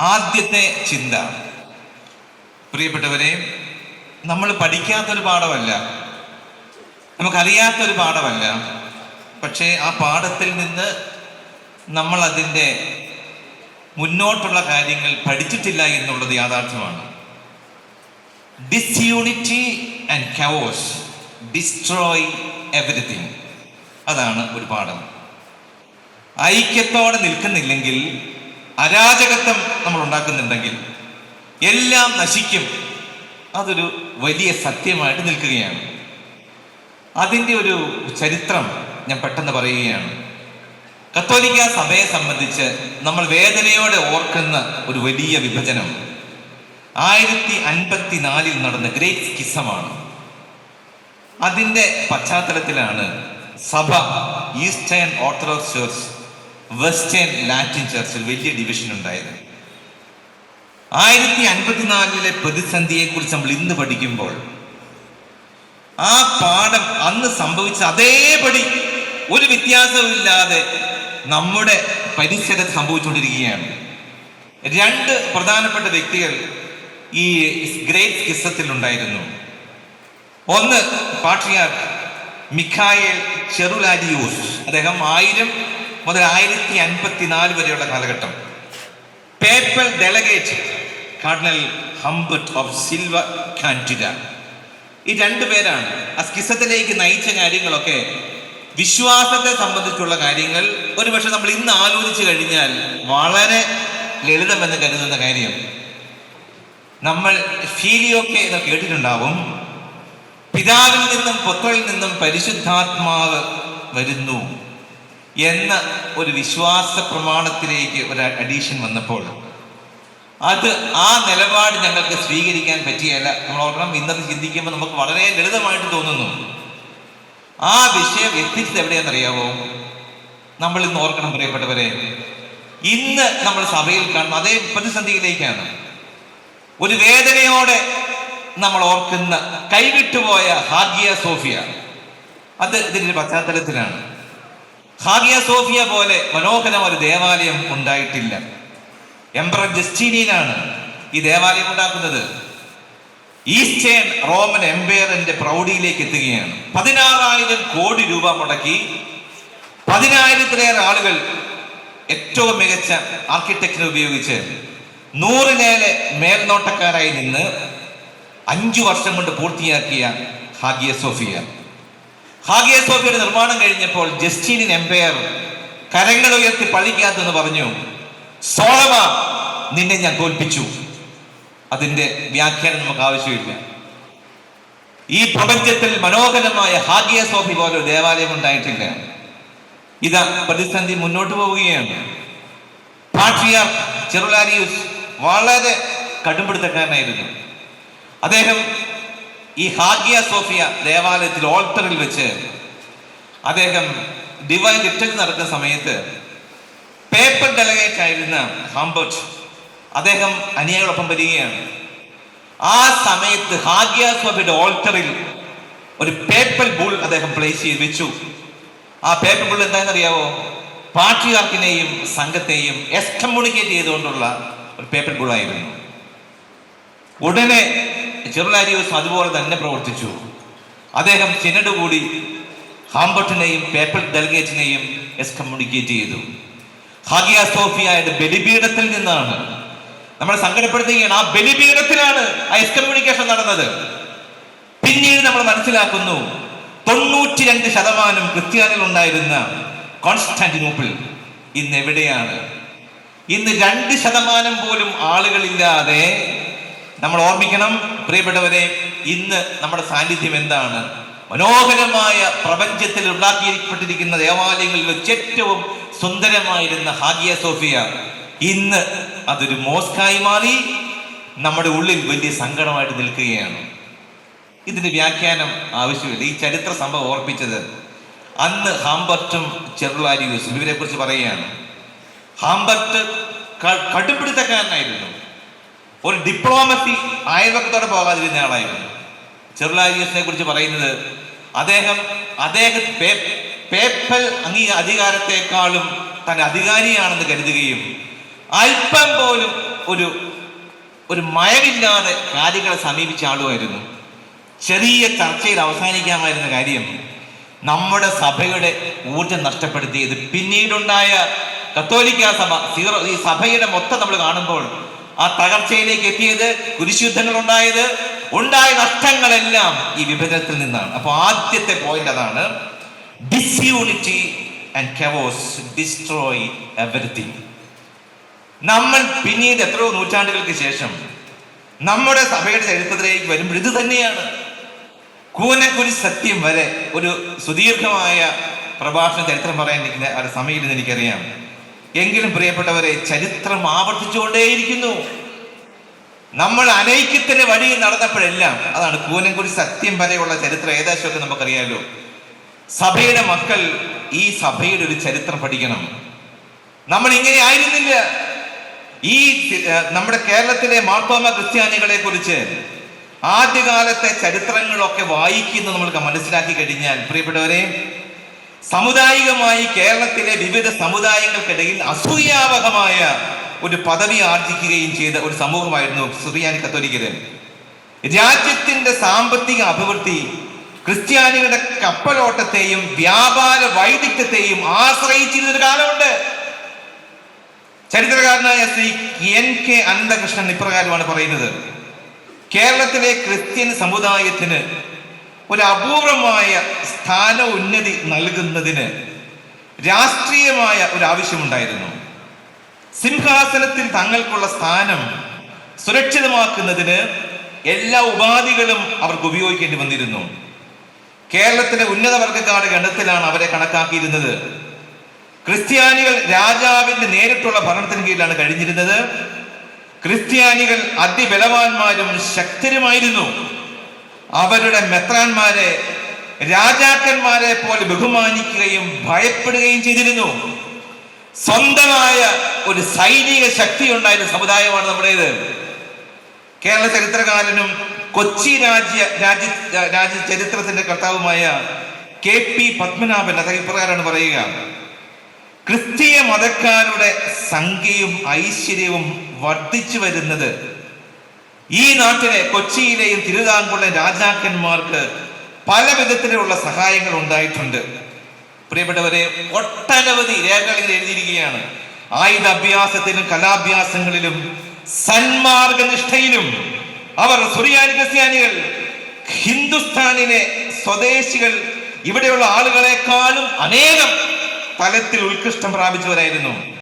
ആദ്യത്തെ ചിന്ത. പ്രിയപ്പെട്ടവരെ നമ്മൾ പഠിക്കാത്തൊരു പാഠമല്ല. നമുക്കറിയാത്തൊരു പാഠമല്ല. പക്ഷേ ആ പാഠത്തിൽ നിന്ന് നമ്മൾ അതിന്റെ മുന്നോട്ടുള്ള കാര്യങ്ങൾ പഠിച്ചിട്ടില്ല എന്നുള്ളത് യാഥാർത്ഥ്യമാണ്. Disunity and chaos destroy everything അതാണ് ഒരു പാഠം. ഐക്യത്തോടെ നിൽക്കുന്നില്ലെങ്കിൽ അരാജകത്വം നമ്മൾ ഉണ്ടാക്കുന്നുണ്ടെങ്കിൽ എല്ലാം നശിക്കും. അതൊരു വലിയ സത്യമായിട്ട് നിൽക്കുകയാണ്. അതിന്റെ ഒരു ചരിത്രം ഞാൻ പെട്ടെന്ന് പറയുകയാണ്. കത്തോലിക്ക സഭയെ സംബന്ധിച്ച് നമ്മൾ വേദനയോടെ ഓർക്കുന്ന ഒരു വലിയ വിഭജനം. ആയിരത്തി അൻപത്തി നാലിൽ നടന്ന ഗ്രേറ്റ് സ്കിസമാണ്. അതിന്റെ പശ്ചാത്തലത്തിലാണ് സഭ eastern orthodox church western Latin ചർച്ചിൽ വലിയ ഡിവിഷൻ ഉണ്ടായത് ആയിരത്തി അൻപത്തിനാലിലെ പ്രതിസന്ധിയെ കുറിച്ച് നമ്മൾ ഇന്ന് പഠിക്കുമ്പോൾ ആ പാഠം അന്ന് സംഭവിച്ച അതേപടി ഒരു വ്യത്യാസമില്ലാതെ നമ്മുടെ പരിസരത്ത് സംഭവിച്ചുകൊണ്ടിരിക്കുകയാണ്. രണ്ട് പ്രധാനപ്പെട്ട വ്യക്തികൾ ഈ ഗ്രേറ്റ് കിസ്സത്തിൽ ഉണ്ടായിരുന്നു. ഒന്ന് പാട്രിയാർ മിഖായേൽ ചെറുലാരിയൂസ്. അദ്ദേഹം ആയിരം മുതൽ ആയിരത്തി അൻപത്തിനാല് വരെയുള്ള കാലഘട്ടം. Papal delegate cardinal Humbert of Silva Candida ഈ രണ്ടു പേരാണ് ആ സ്കിസത്തിലേക്ക് നയിച്ച കാര്യങ്ങളൊക്കെ വിശ്വാസത്തെ സംബന്ധിച്ചുള്ള കാര്യങ്ങൾ. ഒരുപക്ഷെ നമ്മൾ ഇന്ന് ആലോചിച്ച് കഴിഞ്ഞാൽ വളരെ ലളിതമെന്ന് കരുതുന്ന കാര്യം. നമ്മൾ ഫീലിയൊക്കെ എന്ന് കേട്ടിട്ടുണ്ടാവും. പിതാവിൽ നിന്നും പുത്രയിൽ നിന്നും പരിശുദ്ധാത്മാവ് വരുന്നു. എന്ന ഒരു വിശ്വാസ പ്രമാണത്തിലേക്ക് ഒരു അഡീഷൻ വന്നപ്പോൾ അത് ആ നിലപാട് ഞങ്ങൾക്ക് സ്വീകരിക്കാൻ പറ്റിയല്ല. നമ്മൾ ഓർക്കണം ഇന്നത് ചിന്തിക്കുമ്പോൾ നമുക്ക് വളരെ ലളിതമായിട്ട് തോന്നുന്നു. ആ വിഷയം എത്തിച്ചത് എവിടെയാണെന്നറിയാവോ നമ്മൾ ഇന്ന് ഓർക്കണം പ്രിയപ്പെട്ടവരെ. ഇന്ന് നമ്മൾ സഭയിൽ കാണുന്ന അതേ പ്രതിസന്ധിയിലേക്കാണ്. ഒരു വേദനയോടെ നമ്മൾ ഓർക്കുന്ന കൈവിട്ടുപോയ ഹാഗിയ സോഫിയ. അത് ഇതിന്റെ പശ്ചാത്തലത്തിലാണ്. ഹാഗിയ സോഫിയ പോലെ മനോഹരം ഒരു ദേവാലയം ഉണ്ടായിട്ടില്ല. എംപറർ ജസ്റ്റീനിയനാണ് ഈ ദേവാലയം ഉണ്ടാക്കുന്നത്. ഈസ്റ്റേൺ റോമൻ എംപയറിന്റെ പ്രൗഢിയിലേക്ക് എത്തുകയാണ്. പതിനാറായിരം കോടി രൂപ മുടക്കി പതിനായിരത്തിലേറെ ആളുകൾ ഏറ്റവും മികച്ച ആർക്കിടെക്റ്റിനെ ഉപയോഗിച്ച് നൂറിലേറെ മേൽനോട്ടക്കാരായി നിന്ന് അഞ്ചു വർഷം കൊണ്ട് പൂർത്തിയാക്കിയ ഹാഗിയ സോഫിയ. ഹാഗിയ സോഫിയുടെ നിർമ്മാണം കഴിഞ്ഞപ്പോൾ ജസ്റ്റീനിൻ എംപയർ കരങ്ങൾ ഉയർത്തി പള്ളിക്കകത്തെന്ന് പറഞ്ഞു സോളമ നിന്നെ ഞാൻ തോൽപ്പിച്ചു. അതിന്റെ വ്യാഖ്യാനം നമുക്ക് ആവശ്യമില്ല. ഈ പ്രപഞ്ചത്തിൽ മനോഹരമായ ഹാഗിയ സോഫി പോലെ ദേവാലയം ഉണ്ടായിട്ടില്ല. ഇതാ പ്രതിസന്ധി മുന്നോട്ട് പോവുകയാണ്. പാട്രിയാർ ചെറുലാരിയൂസ് വളരെ കടുംപിടുത്തക്കാരനായിരുന്നു. അദ്ദേഹം ഈ ഹാഗിയ സോഫിയ ദേവാലയത്തിൽ ഓൾട്ടറിൽ വെച്ച് അദ്ദേഹം ഡിവൈൻ ലിറ്റർജി നടക്കുന്ന സമയത്ത് പേപ്പർ ഡെലഗേറ്റ് ആയിരുന്ന ഹാംബർട്ട് അദ്ദേഹം അനിയകളൊപ്പം വരികയാണ്. ആ സമയത്ത് ഹാഗിയ സോഫിയുടെ ഓൾട്ടറിൽ ഒരു പേപ്പർ ബുൾ അദ്ദേഹം പ്ലേസ് ചെയ്ത് വെച്ചു. ആ പേപ്പർ ബുൾ എന്താണെന്നറിയാവോ? പാർട്ടിക്കാർക്കിനെയും സംഘത്തെയും എക്സ്കമ്മ്യൂണിക്കേറ്റ് ചെയ്തുകൊണ്ടുള്ള ഒരു പേപ്പർ ബുൾ ആയിരുന്നു. ഉടനെ ചെറുലാരിയോസ് അതുപോലെ തന്നെ പ്രവർത്തിച്ചു. അദ്ദേഹം സിനഡ് കൂടി ഹാംബർട്ടിനെയും പേപ്പർ ഡെലിഗേറ്റിനെയും എസ് കമ്മ്യൂണിക്കേറ്റ് ചെയ്തു. ഹാഗിയ സോഫിയയുടെ ബലിപീഠത്തിൽ നിന്നാണ്. നമ്മൾ സങ്കടപ്പെടുത്തുകയാണ് ആ ബലിപീഠത്തിലാണ് ആ എസ് കമ്മ്യൂണിക്കേഷൻ നടന്നത്. പിന്നീട് നമ്മൾ മനസ്സിലാക്കുന്നു തൊണ്ണൂറ്റി രണ്ട് ശതമാനം ക്രിസ്ത്യാനികൾ ഉണ്ടായിരുന്ന കോൺസ്റ്റാന്റിനോപ്പിൾ ഇന്ന് എവിടെയാണ്? ഇന്ന് രണ്ട് ശതമാനം പോലും ആളുകളില്ലാതെ നമ്മൾ ഓർമ്മിക്കണം പ്രിയപ്പെട്ടവരെ ഇന്ന് നമ്മുടെ സാന്നിധ്യം എന്താണ്? മനോഹരമായ പ്രപഞ്ചത്തിൽ ഉണ്ടാക്കിയിരിക്കപ്പെട്ടിരിക്കുന്ന ദേവാലയങ്ങളിൽ വെച്ച് ഏറ്റവും സുന്ദരമായിരുന്ന ഹാഗിയ സോഫിയ. ഇന്ന് അതൊരു മോസ്കായി മാറി നമ്മുടെ ഉള്ളിൽ വലിയ സങ്കടമായിട്ട് നിൽക്കുകയാണ്. ഇതിന്റെ വ്യാഖ്യാനം ആവശ്യമില്ല. ഈ ചരിത്ര സംഭവം ഓർപ്പിച്ചത് അന്ന് ഹാംബർട്ടും ചെറുലാരിയൂസും ഇവരെ കുറിച്ച് പറയുകയാണ്. ഹാംബർട്ട് കടുപിടുത്തക്കാരനായിരുന്നു ഒരു ഡിപ്ലോമസി അയൽവക്കത്തോടെ പോകാതിരുന്ന ആളായിരുന്നു. ചെറുലാരിയസിനെ കുറിച്ച് പറയുന്നത് അദ്ദേഹം അദ്ദേഹം പേപ്പൽ അംഗീ അധികാരത്തെക്കാളും തന്റെ അധികാരിയാണെന്ന് കരുതുകയും അല്പം പോലും ഒരു ഒരു മയമില്ലാതെ കാര്യങ്ങളെ സമീപിച്ച ആളുമായിരുന്നു. ചെറിയ ചർച്ചയിൽ അവസാനിക്കാമായിരുന്ന കാര്യം. നമ്മുടെ സഭയുടെ ഊർജം നഷ്ടപ്പെടുത്തിയത് പിന്നീടുണ്ടായ കത്തോലിക്ക സഭ സീറോ ഈ സഭയുടെ മൊത്തം നമ്മൾ കാണുമ്പോൾ ആ തകർച്ചയിലേക്ക് എത്തിയത് കുരിശുദ്ധങ്ങൾ ഉണ്ടായത് ഉണ്ടായ നഷ്ടങ്ങളെല്ലാം ഈ വിഭജനത്തിൽ നിന്നാണ്. അപ്പോൾ ആദ്യത്തെ പോയിന്റ് അതാണ് disunity and chaos destroy everything നമ്മൾ പിന്നീട് എത്രയോ നൂറ്റാണ്ടുകൾക്ക് ശേഷം നമ്മുടെ സഭയുടെ ചരിത്രത്തിലേക്ക് വരുമ്പോൾ ഇത് തന്നെയാണ്. കൂനക്കുരി സത്യം വരെ ഒരു സുദീർഘമായ പ്രഭാഷണ ചരിത്രം പറയാൻ എനിക്ക് സമയമില്ലെന്ന് എനിക്കറിയാം. എങ്കിലും പ്രിയപ്പെട്ടവരെ ചരിത്രം ആവർത്തിച്ചുകൊണ്ടേയിരിക്കുന്നു. നമ്മൾ അനൈക്യത്തിന്റെ വഴി നടന്നപ്പോഴെല്ലാം അതാണ് കൂനംകുരി സത്യം വരെയുള്ള ചരിത്രം ഏകദേശമൊക്കെ നമുക്കറിയാലോ. സഭയുടെ മക്കൾ ഈ സഭയുടെ ഒരു ചരിത്രം പഠിക്കണം. നമ്മൾ ഇങ്ങനെ ആയിരുന്നില്ല. ഈ നമ്മുടെ കേരളത്തിലെ മാർത്തോമ ക്രിസ്ത്യാനികളെ കുറിച്ച് ആദ്യകാലത്തെ ചരിത്രങ്ങളൊക്കെ വായിക്കുന്ന നമ്മൾക്ക് മനസ്സിലാക്കി കഴിഞ്ഞാൽ പ്രിയപ്പെട്ടവരെ സാമുദായികമായി കേരളത്തിലെ വിവിധ സമുദായങ്ങൾക്കിടയിൽ അസൂയാവഹമായ ഒരു പദവി ആർജിക്കുകയും ചെയ്ത ഒരു സമൂഹമായിരുന്നു സുറിയാനി കത്തോലിക്കര് രാജ്യത്തിന്റെ സാമ്പത്തിക അഭിവൃദ്ധി ക്രിസ്ത്യാനികളുടെ കപ്പലോട്ടത്തെയും വ്യാപാര വൈദഗ്ധ്യത്തെയും ആശ്രയിച്ചിരുന്ന ഒരു കാലമുണ്ട്. ചരിത്രകാരനായ ശ്രീ എൻ കെ അനന്തകൃഷ്ണൻ ഇപ്രകാരമാണ് പറയുന്നത്. കേരളത്തിലെ ക്രിസ്ത്യൻ സമുദായത്തിന് ഒരു അപൂർവമായ സ്ഥാന ഉന്നതി നൽകുന്നതിന് രാഷ്ട്രീയമായ ഒരു ആവശ്യമുണ്ടായിരുന്നു സിംഹാസനത്തിൽ തങ്ങൾക്കുള്ള സ്ഥാനം സുരക്ഷിതമാക്കുന്നതിന് എല്ലാ ഉപാധികളും അവർക്ക് ഉപയോഗിക്കേണ്ടി വന്നിരുന്നു. കേരളത്തിലെ ഉന്നത വർഗക്കാരുടെ ഗണത്തിലാണ് അവരെ കണക്കാക്കിയിരുന്നത്. ക്രിസ്ത്യാനികൾ രാജാവിന്റെ നേരിട്ടുള്ള ഭരണത്തിന് കീഴിലാണ് കഴിഞ്ഞിരുന്നത്. ക്രിസ്ത്യാനികൾ അതിബലവാന്മാരും ശക്തരുമായിരുന്നു. അവരുടെ മെത്രാന്മാരെ രാജാക്കന്മാരെ പോലെ ബഹുമാനിക്കുകയും ഭയപ്പെടുകയും ചെയ്തിരുന്നു. സ്വന്തമായ ഒരു സൈനിക ശക്തി ഉണ്ടായിരുന്ന സമുദായമാണ് നമ്മുടേത്. കേരള ചരിത്രകാരനും കൊച്ചി രാജ്യ രാജ്യ രാജ്യ ചരിത്രത്തിന്റെ കർത്താവുമായ കെ പി പത്മനാഭൻ അദ്ദേഹം ഇപ്രകാരമാണ് പറയുക. ക്രിസ്തീയ മതക്കാരുടെ സംഖ്യയും ഐശ്വര്യവും വർദ്ധിച്ചു വരുന്നത് ഈ നാട്ടിലെ കൊച്ചിയിലെയും തിരുവിതാംകൂറിലെ രാജാക്കന്മാർക്ക് പല വിധത്തിലുള്ള സഹായങ്ങൾ ഉണ്ടായിട്ടുണ്ട്. പ്രിയപ്പെട്ടവരെ ഒട്ടനവധി രേഖകളിൽ എഴുതിയിരിക്കുകയാണ്. ആയുധ അഭ്യാസത്തിലും കലാഭ്യാസങ്ങളിലും സന്മാർഗനിഷ്ഠയിലും. അവർ സുറിയാനി ക്രിസ്ത്യാനികൾ ഹിന്ദുസ്ഥാനിലെ സ്വദേശികൾ ഇവിടെയുള്ള ആളുകളെക്കാളും അനേകം തലത്തിൽ ഉത്കൃഷ്ടം പ്രാപിച്ചവരായിരുന്നു.